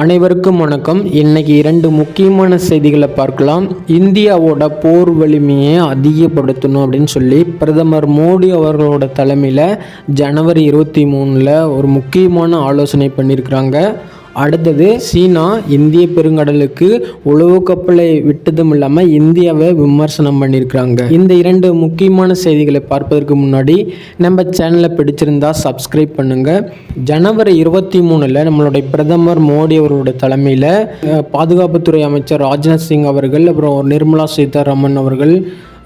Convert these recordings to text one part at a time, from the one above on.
அனைவருக்கும் வணக்கம். இன்னைக்கு இரண்டு முக்கியமான செய்திகளை பார்க்கலாம். இந்தியாவோட போர் வலிமையை அதிகப்படுத்தணும் அப்படின்னு சொல்லி பிரதமர் மோடி அவர்களோட தலைமையில் ஜனவரி இருபத்தி மூணில் ஒரு முக்கியமான ஆலோசனை பண்ணியிருக்கிறாங்க. அடுத்தது சீனா இந்திய பெருங்கடலுக்கு உளவு கப்பலை விட்டதும் இல்லாமல் இந்தியாவை விமர்சனம் பண்ணியிருக்கிறாங்க. இந்த இரண்டு முக்கியமான செய்திகளை பார்ப்பதற்கு முன்னாடி நம்ம சேனலை பிடிச்சிருந்தா சப்ஸ்கிரைப் பண்ணுங்க. ஜனவரி இருபத்தி மூணில் நம்மளுடைய பிரதமர் மோடி அவரோட தலைமையில் பாதுகாப்புத்துறை அமைச்சர் ராஜ்நாத் சிங் அவர்கள் அப்புறம் நிர்மலா சீதாராமன் அவர்கள்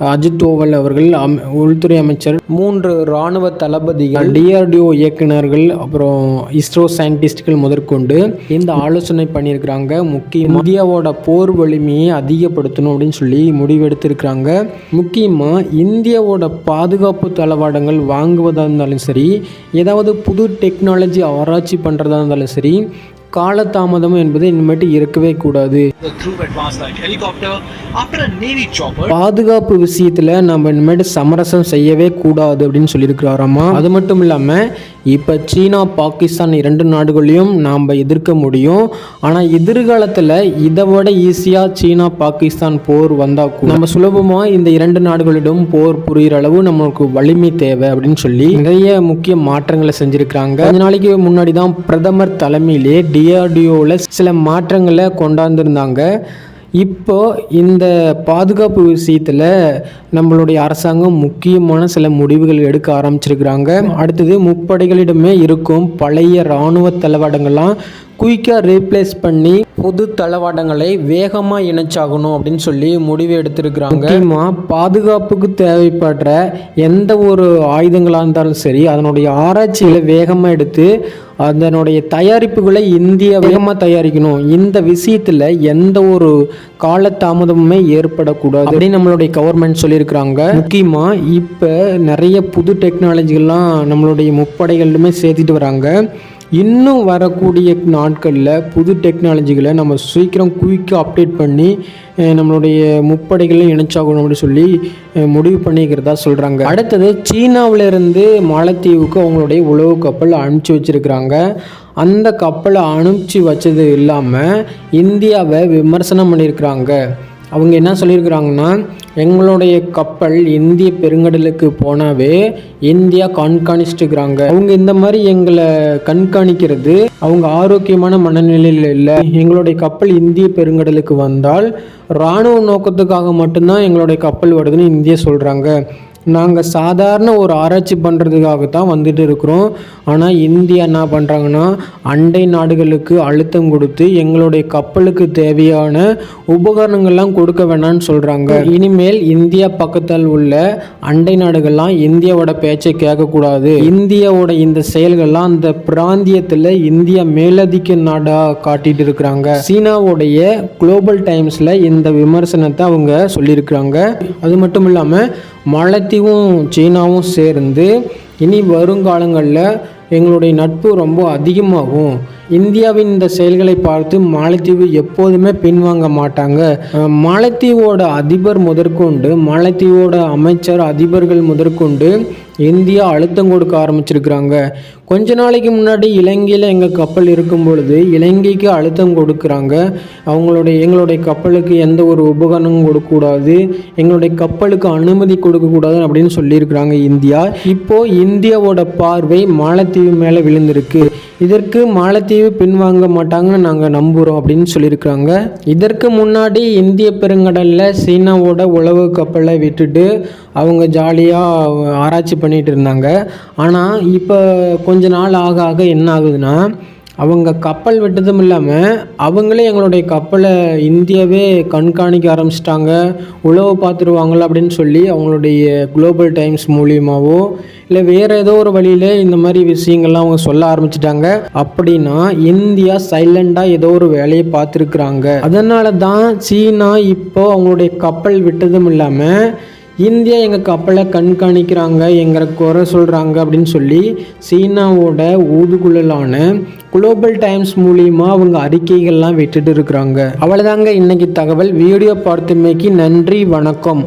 அஜித் தோவல் அவர்கள் அம் உள்துறை அமைச்சர் மூன்று இராணுவ தளபதிகள் டிஆர்டிஓ இயக்குநர்கள் அப்புறம் இஸ்ரோ சயின்டிஸ்ட்கள் முதற்கொண்டு இந்த ஆலோசனை பண்ணியிருக்கிறாங்க. முக்கிய இந்தியாவோட போர் வலிமையை அதிகப்படுத்தணும் அப்படின்னு சொல்லி முடிவெடுத்திருக்கிறாங்க. முக்கியமாக இந்தியாவோட பாதுகாப்பு தளவாடங்கள் வாங்குவதாக இருந்தாலும் சரி ஏதாவது புது டெக்னாலஜி ஆராய்ச்சி பண்ணுறதா இருந்தாலும் சரி காலதாமதம் என்பது இனிமேட்டு இருக்கவே கூடாது. பாதுகாப்பு விஷயத்தில் நம்ம இனிமேட்டு சமரசம் செய்யவே கூடாது அப்படின்னு சொல்லியிருக்கிறாராமா அது மட்டும் இல்லாமல் இப்போ சீனா பாகிஸ்தான் இரண்டு நாடுகளையும் நாம் எதிர்க்க முடியும். ஆனால் எதிர்காலத்தில் இதை விட ஈஸியாக சீனா பாகிஸ்தான் போர் வந்தால் கூட நம்ம சுலபமாக இந்த இரண்டு நாடுகளிடம் போர் புரிகிற அளவு நம்மளுக்கு வலிமை தேவை அப்படின்னு சொல்லி நிறைய முக்கிய மாற்றங்களை செஞ்சுருக்கிறாங்க. கொஞ்ச நாளைக்கு முன்னாடி தான் பிரதமர் தலைமையிலே டிஆர்டிஓவில் சில மாற்றங்களை கொண்டாந்துருந்தாங்க. இப்போ இந்த பாதுகாப்பு விஷயத்தில் நம்மளுடைய அரசாங்கம் முக்கியமான சில முடிவுகள் எடுக்க ஆரம்பிச்சிருக்கிறாங்க. அடுத்தது முப்படைகளிடமே இருக்கும் பழைய இராணுவ தளவாடங்கள்லாம் குயிக்காக ரீப்ளேஸ் பண்ணி புது தளவாடங்களை வேகமாக இணைச்சாகணும் அப்படின்னு சொல்லி முடிவு எடுத்திருக்கிறாங்க. முக்கியமாக பாதுகாப்புக்கு தேவைப்படுற எந்த ஒரு ஆயுதங்களாக இருந்தாலும் சரி அதனுடைய ஆராய்ச்சிகளை வேகமாக எடுத்து அதனுடைய தயாரிப்புகளை இந்தியா வேகமாக தயாரிக்கணும். இந்த விஷயத்தில் எந்த ஒரு காலதாமதமுமே ஏற்படக்கூடாது அப்படின்னு நம்மளுடைய கவர்மெண்ட் சொல்லியிருக்கிறாங்க. முக்கியமாக இப்போ நிறைய புது டெக்னாலஜிகள்லாம் நம்மளுடைய முப்படைகளிலுமே சேர்த்துட்டு வராங்க. இன்னும் வரக்கூடிய நாட்களில் புது டெக்னாலஜிகளை நம்ம சீக்கிரம் குயிக்காக அப்டேட் பண்ணி நம்மளுடைய முப்படைகளையும் இணைச்சாகணும் அப்படின்னு சொல்லி முடிவு பண்ணிக்கிறதா சொல்கிறாங்க அடுத்தது சீனாவிலிருந்து மாலத்தீவுக்கு அவங்களுடைய உளவு கப்பல் அனுப்பிச்சி வச்சிருக்கிறாங்க. அந்த கப்பலை அனுப்பிச்சி வச்சது இல்லாமல் இந்தியாவை விமர்சனம் பண்ணியிருக்கிறாங்க. அவங்க என்ன சொல்லியிருக்கிறாங்கன்னா எங்களுடைய கப்பல் இந்திய பெருங்கடலுக்கு போனாவே இந்தியா கண்காணிச்சுட்டுக்கிறாங்க. அவங்க இந்த மாதிரி எங்களை கண்காணிக்கிறது அவங்க ஆரோக்கியமான மனநிலையில் இல்லை. எங்களுடைய கப்பல் இந்திய பெருங்கடலுக்கு வந்தால் இராணுவ நோக்கத்துக்காக மட்டும்தான் எங்களுடைய கப்பல் வருதுன்னு இந்தியா சொல்கிறாங்க நாங்கள் சாதாரண ஒரு ஆராய்ச்சி பண்ணுறதுக்காக தான் வந்துட்டு இருக்கிறோம். ஆனால் இந்தியா என்ன பண்ணுறாங்கன்னா அண்டை நாடுகளுக்கு அழுத்தம் கொடுத்து எங்களுடைய கப்பலுக்கு தேவையான உபகரணங்கள்லாம் கொடுக்க வேணாம்னு சொல்கிறாங்க இனிமேல் இந்தியா பக்கத்தில் உள்ள அண்டை நாடுகள்லாம் இந்தியாவோட பேச்சை கேட்கக்கூடாது. இந்தியாவோட இந்த செயல்கள்லாம் அந்த பிராந்தியத்தில் இந்தியா மேலதிக்க நாடாக காட்டிட்டு இருக்கிறாங்க. சீனாவுடைய குளோபல் டைம்ஸில் இந்த விமர்சனத்தை அவங்க சொல்லியிருக்கிறாங்க. அது மட்டும் இல்லாமல் மாலத்தீவும் சீனாவும் சேர்ந்து இனி வருங்காலங்களில் எங்களுடைய நட்பு ரொம்ப அதிகமாகும். இந்தியாவின் இந்த செயல்களை பார்த்து மாலத்தீவு எப்போதுமே பின்வாங்க மாட்டாங்க. மாலத்தீவோட அதிபர் முதற்கொண்டு மாலத்தீவோட அமைச்சர் அதிபர்கள் முதற்கொண்டு இந்தியா அழுத்தம் கொடுக்க ஆரம்பிச்சிருக்கிறாங்க. கொஞ்ச நாளைக்கு முன்னாடி இலங்கையில் எங்கள் கப்பல் இருக்கும் பொழுது இலங்கைக்கு அழுத்தம் கொடுக்குறாங்க. அவங்களுடைய எங்களுடைய கப்பலுக்கு எந்த ஒரு உபகரணமும் கொடுக்கக்கூடாது. எங்களுடைய கப்பலுக்கு அனுமதி கொடுக்கக்கூடாது அப்படின்னு சொல்லியிருக்கிறாங்க இந்தியா. இப்போது இந்தியாவோட பார்வை மாலத்தீவு மேலே விழுந்திருக்கு. இதற்கு மாலத்தீவு பின்வாங்க மாட்டாங்கன்னு நாங்கள் நம்புகிறோம் அப்படின்னு சொல்லியிருக்கிறாங்க. இதற்கு முன்னாடி இந்திய பெருங்கடலில் சீனாவோட உளவு கப்பலை விட்டுட்டு அவங்க ஜாலியாக ஆராய்ச்சி பண்ணிகிட்டு இருந்தாங்க. ஆனால் இப்போ கொஞ்ச நாள் ஆக ஆக என்ன ஆகுதுன்னா அவங்க கப்பல் விட்டதும் இல்லாமல் அவங்களே எங்களுடைய கப்பலை இந்தியாவே கண்காணிக்க ஆரம்பிச்சிட்டாங்க. உழவு பார்த்துருவாங்களா அப்படின்னு சொல்லி அவங்களுடைய குளோபல் டைம்ஸ் மூலியமாகவோ இல்லை வேறு ஏதோ ஒரு வழியில் இந்த மாதிரி விஷயங்கள்லாம் அவங்க சொல்ல ஆரம்பிச்சிட்டாங்க. அப்படின்னா இந்தியா சைலண்டாக ஏதோ ஒரு வேலையை பார்த்துருக்குறாங்க. அதனால தான் சீனா இப்போ அவங்களுடைய கப்பல் விட்டதும் இல்லாமல் இந்தியா எங்கள் கப்பலை கண்காணிக்கிறாங்க எங்கிற குறை சொல்கிறாங்க அப்படின்னு சொல்லி சீனாவோட ஊதுகுழலான குளோபல் டைம்ஸ் மூலியமா அவங்க அறிக்கைகள்லாம் விட்டுட்டு இருக்கிறாங்க. அவ்வளோதாங்க இன்னைக்கு தகவல். வீடியோ பார்த்தமைக்கு நன்றி வணக்கம்.